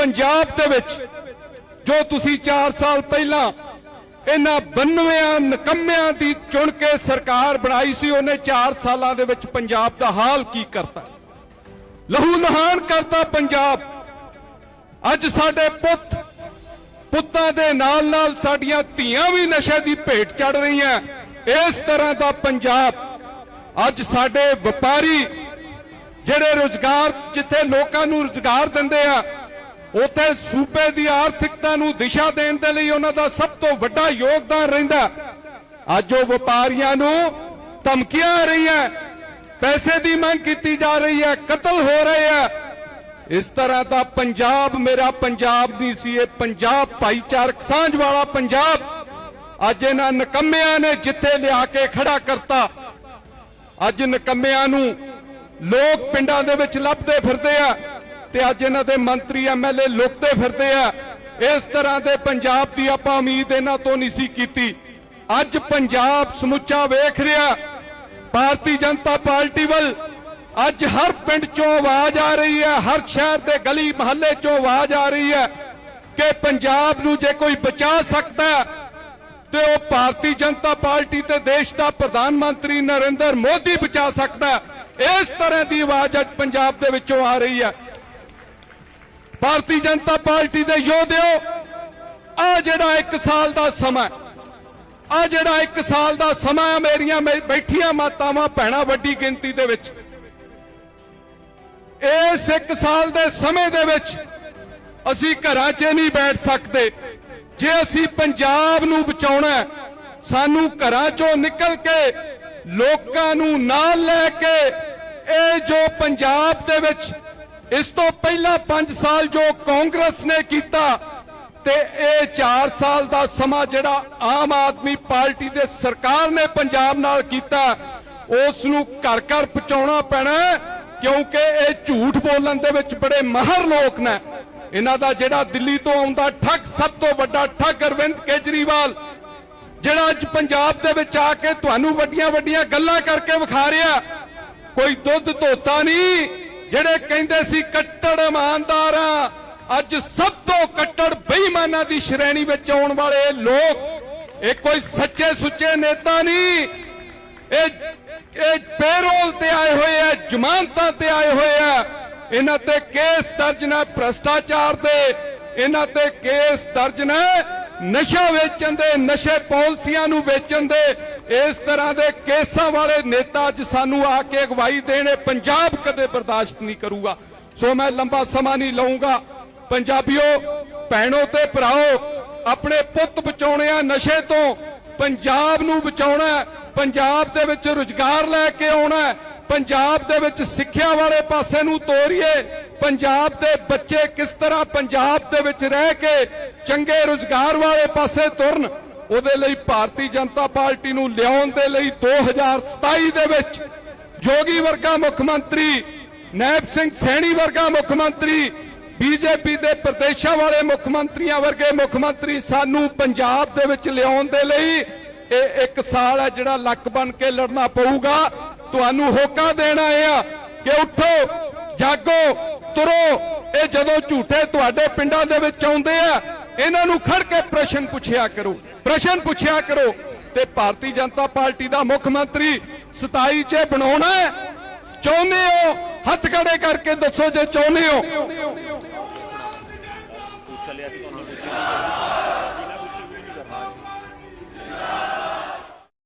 ਪੰਜਾਬ ਦੇ ਵਿੱਚ ਜੋ ਤੁਸੀਂ 4 ਸਾਲ ਪਹਿਲਾਂ ਇਹਨਾਂ 92 ਨਕੰਮਿਆਂ ਦੀ ਚੁਣ ਕੇ ਸਰਕਾਰ ਬਣਾਈ ਸੀ, ਉਹਨੇ 4 ਸਾਲਾਂ ਦੇ ਵਿੱਚ ਪੰਜਾਬ ਦਾ ਹਾਲ ਕੀ ਕਰਤਾ। ਲਹੂ ਲਹਾਨ ਕਰਤਾ ਪੰਜਾਬ। ਅੱਜ ਸਾਡੇ ਪੁੱਤ, ਪੁੱਤਾਂ ਦੇ ਨਾਲ ਨਾਲ ਸਾਡੀਆਂ ਧੀਆਂ ਵੀ ਨਸ਼ੇ ਦੀ ਭੇਟ ਚੜ ਰਹੀਆਂ। ਇਸ ਤਰ੍ਹਾਂ ਦਾ ਪੰਜਾਬ ਅੱਜ ਸਾਡੇ ਵਪਾਰੀ ਜਿਹੜੇ ਰੋਜ਼ਗਾਰ, ਜਿੱਥੇ ਲੋਕਾਂ ਨੂੰ ਰੋਜ਼ਗਾਰ ਦਿੰਦੇ ਆ ਉੱਥੇ ਸੂਬੇ ਦੀ ਆਰਥਿਕਤਾ ਨੂੰ ਦਿਸ਼ਾ ਦੇਣ ਦੇ ਲਈ ਉਹਨਾਂ ਦਾ ਸਭ ਤੋਂ ਵੱਡਾ ਯੋਗਦਾਨ ਰਹਿੰਦਾ ਅੱਜ ਉਹ ਵਪਾਰੀਆਂ ਨੂੰ ਧਮਕੀਆਂ ਆ ਰਹੀਆਂ ਪੈਸੇ ਦੀ ਮੰਗ ਕੀਤੀ ਜਾ ਰਹੀ ਹੈ, ਕਤਲ ਹੋ ਰਹੇ ਆ ਇਸ ਤਰ੍ਹਾਂ ਦਾ ਪੰਜਾਬ ਮੇਰਾ ਪੰਜਾਬ ਨਹੀਂ ਸੀ, ਇਹ ਪੰਜਾਬ ਭਾਈਚਾਰਕ ਸਾਂਝ ਵਾਲਾ ਪੰਜਾਬ। ਅੱਜ ਇਹਨਾਂ ਨਕੰਮਿਆਂ ਨੇ ਜਿੱਥੇ ਲਿਆ ਕੇ ਖੜਾ ਕਰਤਾ, ਅੱਜ ਨਕੰਮਿਆਂ ਨੂੰ ਲੋਕ ਪਿੰਡਾਂ ਦੇ ਵਿੱਚ ਲੱਭਦੇ ਫਿਰਦੇ ਆ। ਤੇ ਅੱਜ ਇਹਨਾਂ ਦੇ ਮੰਤਰੀ ਐਮਐਲਏ ਲੁਕਦੇ ਫਿਰਦੇ ਆ। ਇਸ ਤਰ੍ਹਾਂ ਦੇ ਪੰਜਾਬ ਦੀ ਆਪਾਂ ਉਮੀਦ ਇਹਨਾਂ ਤੋਂ ਨਹੀਂ ਸੀ ਕੀਤੀ। ਅੱਜ ਪੰਜਾਬ ਸਮੁੱਚਾ ਵੇਖ ਰਿਹਾ। ਭਾਰਤੀ ਜਨਤਾ ਪਾਰਟੀ ਵੱਲ ਅੱਜ ਹਰ ਪਿੰਡ ਚੋਂ ਆਵਾਜ਼ ਆ ਰਹੀ ਹੈ, ਹਰ ਸ਼ਹਿਰ ਦੇ ਗਲੀ ਮਹੱਲੇ ਚੋਂ ਆਵਾਜ਼ ਆ ਰਹੀ ਹੈ ਕਿ ਪੰਜਾਬ ਨੂੰ ਜੇ ਕੋਈ ਬਚਾ ਸਕਦਾ ਤੇ ਉਹ ਭਾਰਤੀ ਜਨਤਾ ਪਾਰਟੀ ਤੇ ਦੇਸ਼ ਦਾ ਪ੍ਰਧਾਨ ਮੰਤਰੀ ਨਰਿੰਦਰ ਮੋਦੀ ਬਚਾ ਸਕਦਾ ਇਸ ਤਰ੍ਹਾਂ ਦੀ ਆਵਾਜ਼ ਅੱਜ ਪੰਜਾਬ ਦੇ ਵਿੱਚੋਂ ਆ ਰਹੀ ਹੈ। ਭਾਰਤੀ ਜਨਤਾ ਪਾਰਟੀ ਦੇ ਯੋਧਿਓ, ਆ ਜਿਹੜਾ 1 ਸਾਲ ਦਾ ਸਮਾਂ ਆ ਜਿਹੜਾ 1 ਸਾਲ ਦਾ ਸਮਾਂ ਮੇਰੀਆਂ ਬੈਠੀਆਂ ਮਾਤਾਵਾਂ ਭੈਣਾਂ ਵੱਡੀ ਗਿਣਤੀ ਦੇ ਵਿੱਚ। ਇਸ 1 ਸਾਲ ਦੇ ਸਮੇਂ ਦੇ ਵਿੱਚ ਅਸੀਂ ਘਰਾਂ 'ਚ ਨਹੀਂ ਬੈਠ ਸਕਦੇ। ਜੇ ਅਸੀਂ ਪੰਜਾਬ ਨੂੰ ਬਚਾਉਣਾ ਸਾਨੂੰ ਘਰਾਂ 'ਚੋਂ ਨਿਕਲ ਕੇ ਲੋਕਾਂ ਨੂੰ ਨਾਲ ਲੈ ਕੇ ਇਹ ਜੋ ਪੰਜਾਬ ਦੇ ਵਿੱਚ ਇਸ ਤੋਂ ਪਹਿਲਾਂ 5 ਸਾਲ ਜੋ ਕਾਂਗਰਸ ਨੇ ਕੀਤਾ ਤੇ ਇਹ 4 ਸਾਲ ਦਾ ਸਮਾਂ ਜਿਹੜਾ ਆਮ ਆਦਮੀ ਪਾਰਟੀ ਦੇ ਸਰਕਾਰ ਨੇ ਪੰਜਾਬ ਨਾਲ ਕੀਤਾ, ਉਸ ਨੂੰ ਘਰ ਘਰ ਪਹੁੰਚਾਉਣਾ ਪੈਣਾ ਕਿਉਂਕਿ ਇਹ ਝੂਠ ਬੋਲਣ ਦੇ ਵਿੱਚ ਬੜੇ ਮਾਹਰ ਲੋਕ ਨੇ। ਇਹਨਾਂ ਦਾ ਜਿਹੜਾ ਦਿੱਲੀ ਤੋਂ ਆਉਂਦਾ ਠੱਗ, ਸਭ ਤੋਂ ਵੱਡਾ ਠੱਗ ਅਰਵਿੰਦ ਕੇਜਰੀਵਾਲ, ਜਿਹੜਾ ਅੱਜ ਪੰਜਾਬ ਦੇ ਵਿੱਚ ਆ ਕੇ ਤੁਹਾਨੂੰ ਵੱਡੀਆਂ ਵੱਡੀਆਂ ਗੱਲਾਂ ਕਰਕੇ ਵਿਖਾ ਰਿਹਾ। ਕੋਈ ਦੁੱਧ ਧੋਤਾ ਨਹੀਂ ਜਿਹੜੇ ਕਹਿੰਦੇ ਸੀ ਕੱਟੜ ਇਮਾਨਦਾਰ ਆ, ਅੱਜ ਸਭ ਤੋਂ ਕੱਟੜ ਬੇਈਮਾਨਾਂ ਦੀ ਸ਼੍ਰੇਣੀ ਵਿੱਚ ਆਉਣ ਵਾਲੇ ਲੋਕ, ਇਹ ਕੋਈ ਸੱਚੇ ਸੁੱਚੇ ਨੇਤਾ ਨਹੀਂ। ਇਹ ਇਹ ਪੈਰੋਲ ਤੇ ਆਏ ਹੋਏ ਆ, ਜ਼ਮਾਨਤਾਂ ਤੇ ਆਏ ਹੋਏ ਆ। ਇਹਨਾਂ ਤੇ ਕੇਸ ਦਰਜ ਨੇ ਭ੍ਰਸ਼ਟਾਚਾਰ ਦੇ। ਇਹਨਾਂ ਤੇ ਕੇਸ ਦਰਜ ਨੇ ਨਸ਼ਾ ਵੇਚਣ ਦੇ, ਨਸ਼ੇ ਪਾਲਿਸੀਆਂ ਨੂੰ ਵੇਚਣ ਦੇ। ਇਸ ਤਰ੍ਹਾਂ ਦੇ ਕੇਸਾਂ ਵਾਲੇ ਨੇਤਾ ਅੱਜ ਸਾਨੂੰ ਆ ਕੇ ਅਗਵਾਈ ਦੇਣੇ ਪੰਜਾਬ ਕਦੇ ਬਰਦਾਸ਼ਤ ਨਹੀਂ ਕਰੂਗਾ। ਸੋ ਮੈਂ ਲੰਬਾ ਸਮਾਂ ਨਹੀਂ ਲਵਾਂਗਾ ਪੰਜਾਬੀਓ, ਭੈਣੋ ਤੇ ਭਰਾਓ, ਆਪਣੇ ਪੁੱਤ ਬਚਾਉਣੇ ਆ ਨਸ਼ੇ ਤੋਂ ਪੰਜਾਬ ਨੂੰ ਬਚਾਉਣਾ ਪੰਜਾਬ ਦੇ ਵਿੱਚ ਰੁਜ਼ਗਾਰ ਲੈ ਕੇ ਆਉਣਾ ਪੰਜਾਬ ਦੇ ਵਿੱਚ ਸਿੱਖਿਆ ਵਾਲੇ ਪਾਸੇ ਨੂੰ ਤੋਰੀਏ। ਪੰਜਾਬ ਦੇ ਬੱਚੇ ਕਿਸ ਤਰ੍ਹਾਂ ਪੰਜਾਬ ਦੇ ਵਿੱਚ ਰਹਿ ਕੇ ਚੰਗੇ ਰੁਜ਼ਗਾਰ ਵਾਲੇ ਪਾਸੇ ਤੁਰਨ ਉਹਦੇ ਲਈ ਭਾਰਤੀ ਜਨਤਾ ਪਾਰਟੀ ਨੂੰ ਲਿਆਉਣ ਦੇ ਲਈ 2027 ਦੇ ਵਿੱਚ ਜੋਗੀ ਵਰਗਾ ਮੁੱਖ ਮੰਤਰੀ, ਨੈਬ ਸਿੰਘ ਸੈਣੀ ਵਰਗਾ ਮੁੱਖ ਮੰਤਰੀ, ਬੀਜੇਪੀ ਦੇ ਪ੍ਰਦੇਸ਼ਾਂ ਵਾਲੇ ਮੁੱਖ ਮੰਤਰੀਆਂ ਵਰਗੇ ਮੁੱਖ ਮੰਤਰੀ ਸਾਨੂੰ ਪੰਜਾਬ ਦੇ ਵਿੱਚ ਲਿਆਉਣ ਦੇ ਲਈ ਇਹ ਇੱਕ ਸਾਲ ਹੈ ਜਿਹੜਾ ਲੱਕ ਬਣ ਕੇ ਲੜਨਾ ਪਊਗਾ। ਤੁਹਾਨੂੰ ਹੋਕਾ ਦੇਣਾ ਆ ਕਿ ਉੱਠੋ, ਜਾਗੋ, ਤੁਰੋ। ਇਹ ਜਦੋਂ ਝੂਠੇ ਤੁਹਾਡੇ ਪਿੰਡਾਂ ਦੇ ਵਿੱਚ ਆਉਂਦੇ ਆ, ਇਹਨਾਂ ਨੂੰ ਖੜ ਕੇ ਪ੍ਰਸ਼ਨ ਪੁੱਛਿਆ ਕਰੋ। ਪ੍ਰਸ਼ਨ ਪੁੱਛਿਆ ਕਰੋ ਤੇ ਭਾਰਤੀ ਜਨਤਾ ਪਾਰਟੀ ਦਾ ਮੁੱਖ ਮੰਤਰੀ 27 ਚ ਬਣਾਉਣਾ ਚਾਹੁੰਦੇ ਹੋ? ਹੱਥ ਖੜੇ ਕਰਕੇ ਦੱਸੋ ਜੇ ਚਾਹੁੰਦੇ ਹੋ।